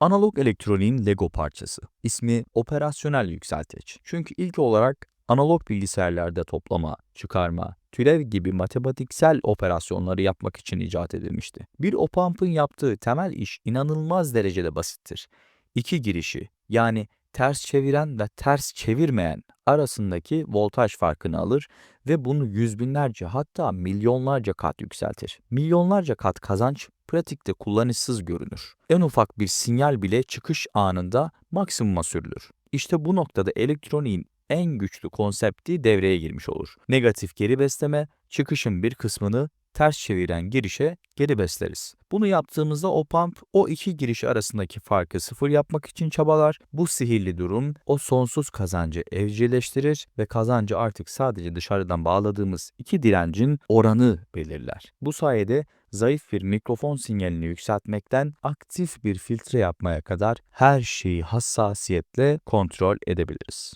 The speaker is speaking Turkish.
Analog elektroniğin Lego parçası. İsmi operasyonel yükselteç. Çünkü ilk olarak analog bilgisayarlarda toplama, çıkarma, türev gibi matematiksel operasyonları yapmak için icat edilmişti. Bir op-amp'ın yaptığı temel iş inanılmaz derecede basittir. İki girişi yani ters çeviren ve ters çevirmeyen arasındaki voltaj farkını alır ve bunu yüz binlerce hatta milyonlarca kat yükseltir. Milyonlarca kat kazanç pratikte kullanışsız görünür. En ufak bir sinyal bile çıkış anında maksimuma sürülür. İşte bu noktada elektroniğin en güçlü konsepti devreye girmiş olur. Negatif geri besleme, çıkışın bir kısmını ters çeviren girişe geri besleriz. Bunu yaptığımızda o pump o iki giriş arasındaki farkı sıfır yapmak için çabalar. Bu sihirli durum o sonsuz kazancı evcilleştirir ve kazancı artık sadece dışarıdan bağladığımız iki direncin oranı belirler. Bu sayede zayıf bir mikrofon sinyalini yükseltmekten aktif bir filtre yapmaya kadar her şeyi hassasiyetle kontrol edebiliriz.